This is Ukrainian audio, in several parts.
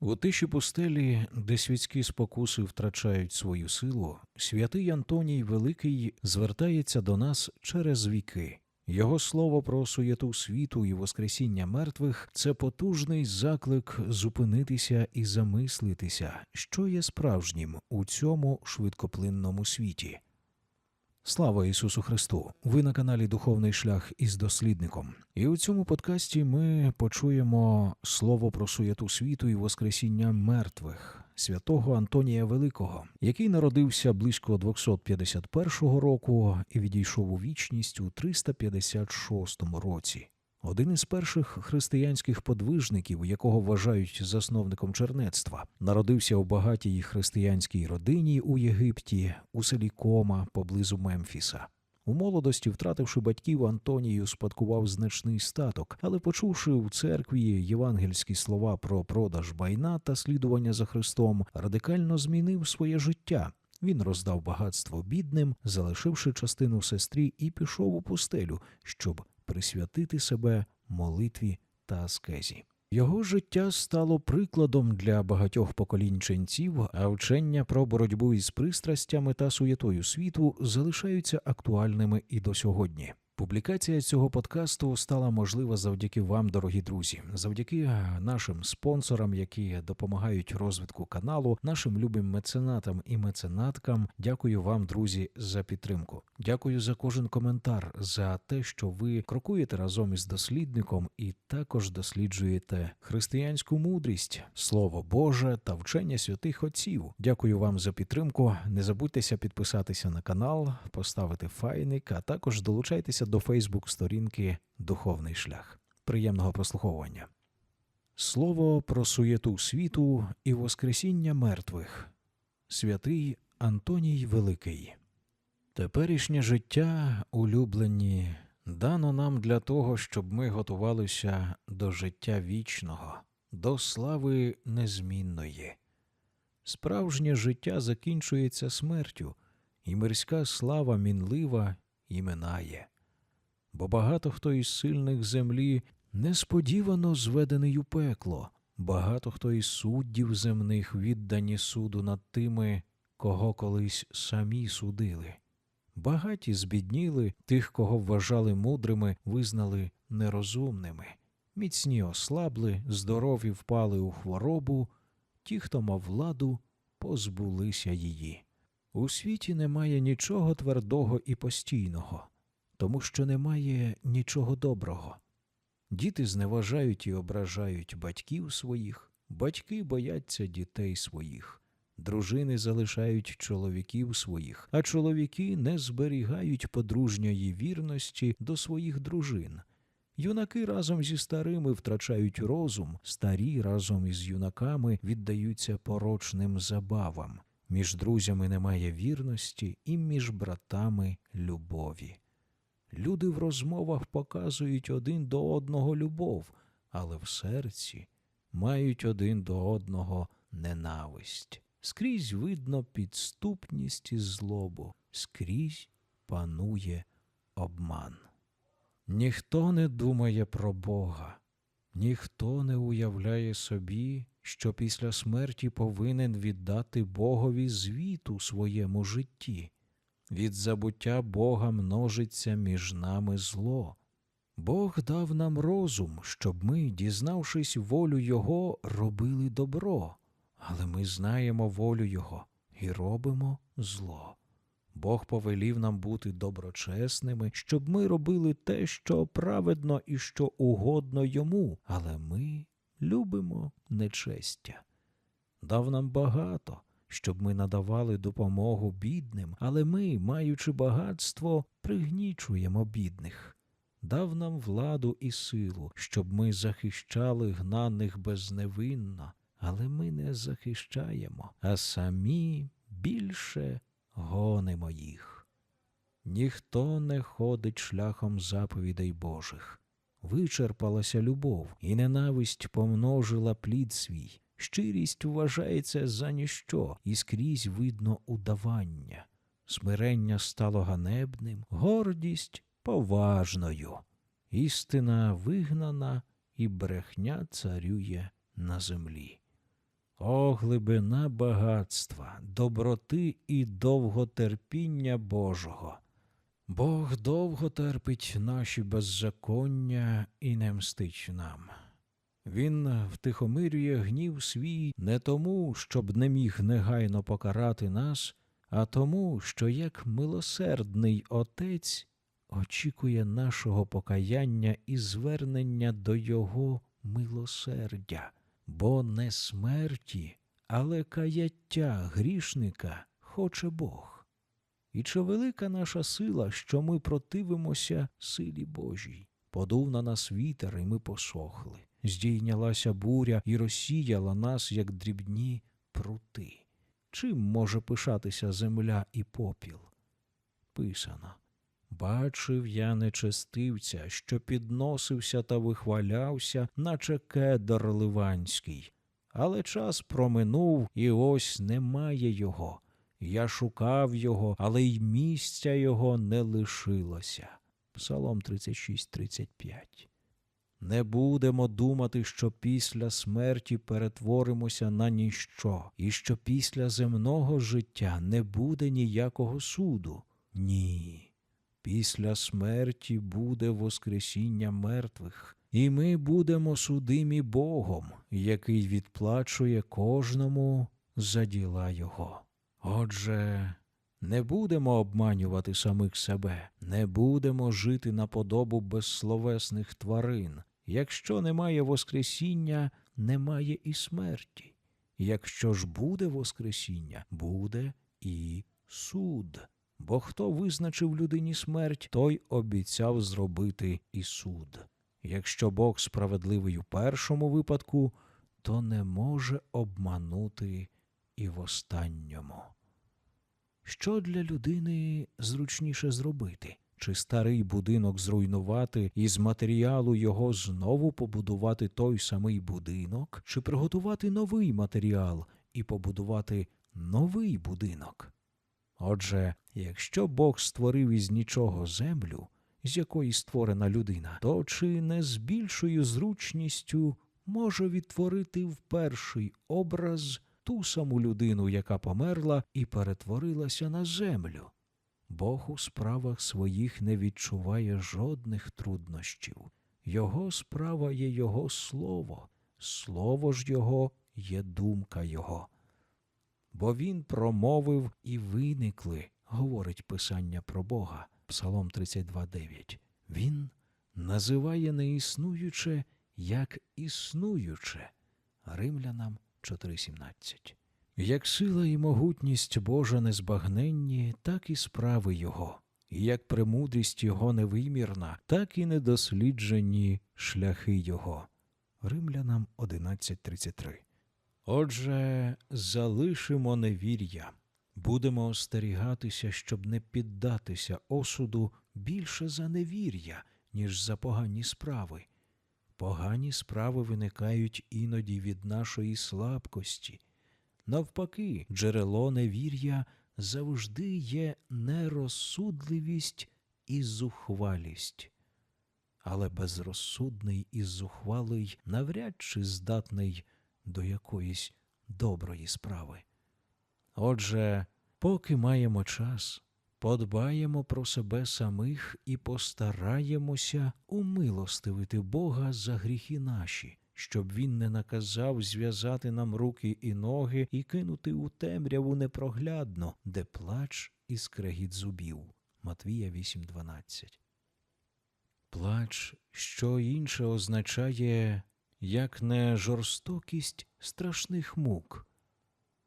У тиші пустелі, де світські спокуси втрачають свою силу, святий Антоній Великий звертається до нас через віки. Його слово про суєту світу і воскресіння мертвих це потужний заклик зупинитися і замислитися, що є справжнім у цьому швидкоплинному світі. Слава Ісусу Христу! Ви на каналі Духовний шлях із дослідником. І у цьому подкасті ми почуємо слово про суєту світу і воскресіння мертвих святого Антонія Великого, який народився близько 251 року і відійшов у вічність у 356 році. Один із перших християнських подвижників, якого вважають засновником чернецтва, народився у багатій християнській родині у Єгипті, у селі Кома поблизу Мемфіса. У молодості, втративши батьків, Антоній успадкував значний статок, але почувши в церкві євангельські слова про продаж байна та слідування за Христом, радикально змінив своє життя. Він роздав багатство бідним, залишивши частину сестрі, і пішов у пустелю, щоб присвятити себе молитві та аскезі. Його життя стало прикладом для багатьох поколінь ченців, а вчення про боротьбу із пристрастями та суєтою світу залишаються актуальними і до сьогодні. Публікація цього подкасту стала можлива завдяки вам, дорогі друзі, завдяки нашим спонсорам, які допомагають розвитку каналу, нашим любим меценатам і меценаткам. Дякую вам, друзі, за підтримку. Дякую за кожен коментар, за те, що ви крокуєте разом із дослідником і також досліджуєте християнську мудрість, слово Боже та вчення святих отців. Дякую вам за підтримку. Не забудьтеся підписатися на канал, поставити файник, а також долучайтеся до Фейсбук-сторінки Духовний шлях. Приємного прослуховування. Слово про суєту світу і Воскресіння мертвих. Святий Антоній Великий. Теперішнє життя, улюблені, дано нам для того, щоб ми готувалися до життя вічного, до слави незмінної. Справжнє життя закінчується смертю, і мирська слава мінлива і минає бо багато хто із сильних землі несподівано зведений у пекло, багато хто із суддів земних віддані суду над тими, кого колись самі судили. Багаті збідніли, тих, кого вважали мудрими, визнали нерозумними, міцні ослабли, здорові впали у хворобу, ті, хто мав владу, позбулися її. У світі немає нічого твердого і постійного тому що немає нічого доброго. Діти зневажають і ображають батьків своїх, батьки бояться дітей своїх, дружини залишають чоловіків своїх, а чоловіки не зберігають подружньої вірності до своїх дружин. Юнаки разом зі старими втрачають розум, старі разом із юнаками віддаються порочним забавам. Між друзями немає вірності і між братами любові. Люди в розмовах показують один до одного любов, але в серці мають один до одного ненависть. Скрізь видно підступність і злобу, скрізь панує обман. Ніхто не думає про Бога, ніхто не уявляє собі, що після смерті повинен віддати Богові звіт у своєму житті. Від забуття Бога множиться між нами зло. Бог дав нам розум, щоб ми, дізнавшись волю Його, робили добро, але ми знаємо волю Його і робимо зло. Бог повелів нам бути доброчесними, щоб ми робили те, що праведно і що угодно йому, але ми любимо нечестя. Дав нам багато, щоб ми надавали допомогу бідним, але ми, маючи багатство, пригнічуємо бідних. Дав нам владу і силу, щоб ми захищали гнаних безневинно, але ми не захищаємо, а самі більше гонимо їх. Ніхто не ходить шляхом заповідей Божих. Вичерпалася любов, і ненависть помножила плід свій. Щирість вважається за ніщо, і скрізь видно удавання. Смирення стало ганебним, гордість поважною. Істина вигнана і брехня царює на землі. О, глибина багатства, доброти і довготерпіння Божого. Бог довго терпить наші беззаконня і не мстить нам. Він втихомирює гнів свій не тому, щоб не міг негайно покарати нас, а тому, що як милосердний отець очікує нашого покаяння і звернення до Його милосердя, бо не смерті, але каяття грішника хоче Бог. І чи велика наша сила, що ми противимося силі Божій? Подув на нас вітер, і ми посохли. Здійнялася буря і розсіяла нас, як дрібні прути. Чим може пишатися земля і попіл? Писано. Бачив я нечестивця, що підносився та вихвалявся, наче кедр ливанський. Але час проминув, і ось немає його. Я шукав його, але й місця його не лишилося. Псалом 36-35 Не будемо думати, що після смерті перетворимося на ніщо, і що після земного життя не буде ніякого суду. Ні. Після смерті буде Воскресіння мертвих, і ми будемо судимі Богом, який відплачує кожному за діла Його. Отже, не будемо обманювати самих себе, не будемо жити на подобу безсловесних тварин. Якщо немає Воскресіння, немає і смерті. Якщо ж буде Воскресіння, буде і суд. Бо хто визначив людині смерть, той обіцяв зробити і суд. Якщо Бог справедливий у першому випадку, то не може обманути і в останньому. Що для людини зручніше зробити? Чи старий будинок зруйнувати і з матеріалу його знову побудувати той самий будинок, чи приготувати новий матеріал і побудувати новий будинок? Отже, якщо Бог створив із нічого землю, з якої створена людина, то чи не з більшою зручністю може відтворити в перший образ ту саму людину, яка померла і перетворилася на землю? Бог у справах своїх не відчуває жодних труднощів. Його справа є Його слово, слово ж Його є думка Його. Бо Він промовив і виникли, говорить Писання про Бога, Псалом 32.9. Він називає неіснуюче як існуюче. Римлянам 4.17. Як сила і могутність Божа незбагненні, так і справи Його, і як премудрість Його невимірна, так і недосліджені шляхи Його. Римлянам 11.33 Отже, залишимо невір'я, будемо остерігатися, щоб не піддатися осуду більше за невір'я, ніж за погані справи. Погані справи виникають іноді від нашої слабкості. Навпаки, джерело невір'я завжди є нерозсудливість і зухвалість. Але безрозсудний і зухвалий навряд чи здатний до якоїсь доброї справи. Отже, поки маємо час, подбаємо про себе самих і постараємося умилостивити Бога за гріхи наші, щоб Він не наказав зв'язати нам руки і ноги і кинути у темряву непроглядно, де плач і скрегіт зубів. Матвія 8.12 Плач, що інше означає як не жорстокість страшних мук,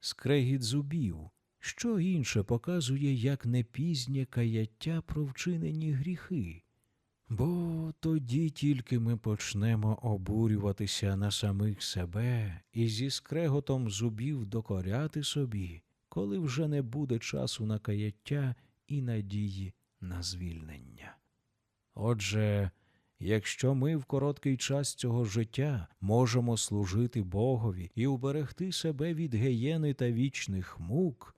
скрегіт зубів, що інше показує, як не пізнє каяття про вчинені гріхи. Бо тоді тільки ми почнемо обурюватися на самих себе і зі скреготом зубів докоряти собі, коли вже не буде часу на каяття і надії на звільнення. Отже, Якщо ми в короткий час цього життя можемо служити Богові і уберегти себе від геєни та вічних мук,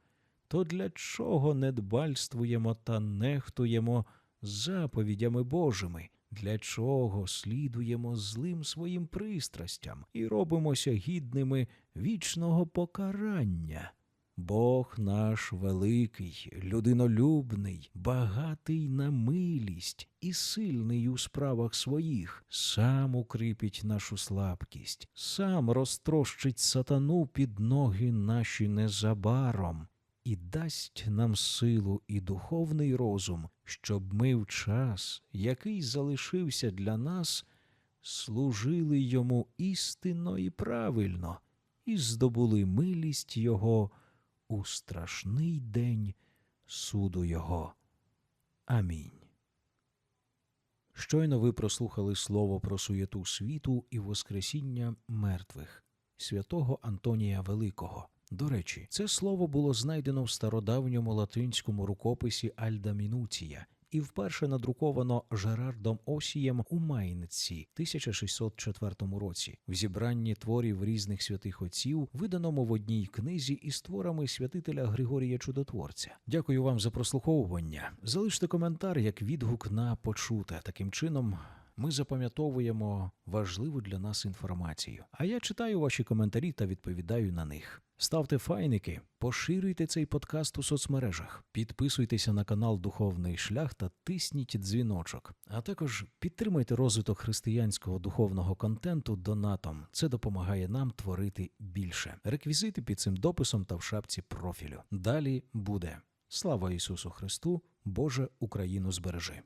то для чого недбальствуємо та нехтуємо заповідями Божими, Для чого слідуємо злим своїм пристрастям і робимося гідними вічного покарання? Бог наш великий, людинолюбний, багатий на милість і сильний у справах своїх, сам укріпить нашу слабкість, сам розтрощить сатану під ноги наші незабаром і дасть нам силу і духовний розум, щоб ми в час, який залишився для нас, служили йому істинно і правильно, і здобули милість Його у страшний день суду Його. Амінь. Щойно ви прослухали слово про суєту світу і воскресіння мертвих святого Антонія Великого. До речі, це слово було знайдено в стародавньому латинському рукописі Альда Мінуція і вперше надруковано Жерардом Осієм у Майнці 1604 році в зібранні творів різних святих отців, виданому в одній книзі із творами святителя Григорія Чудотворця. Дякую вам за прослуховування. Залиште коментар як відгук на почуте. Таким чином. Ми запам'ятовуємо важливу для нас інформацію. А я читаю ваші коментарі та відповідаю на них. Ставте файники, поширюйте цей подкаст у соцмережах, підписуйтеся на канал Духовний Шлях та тисніть дзвіночок. А також підтримуйте розвиток християнського духовного контенту донатом. Це допомагає нам творити більше. Реквізити під цим дописом та в шапці профілю. Далі буде. Слава Ісусу Христу! Боже Україну збережи!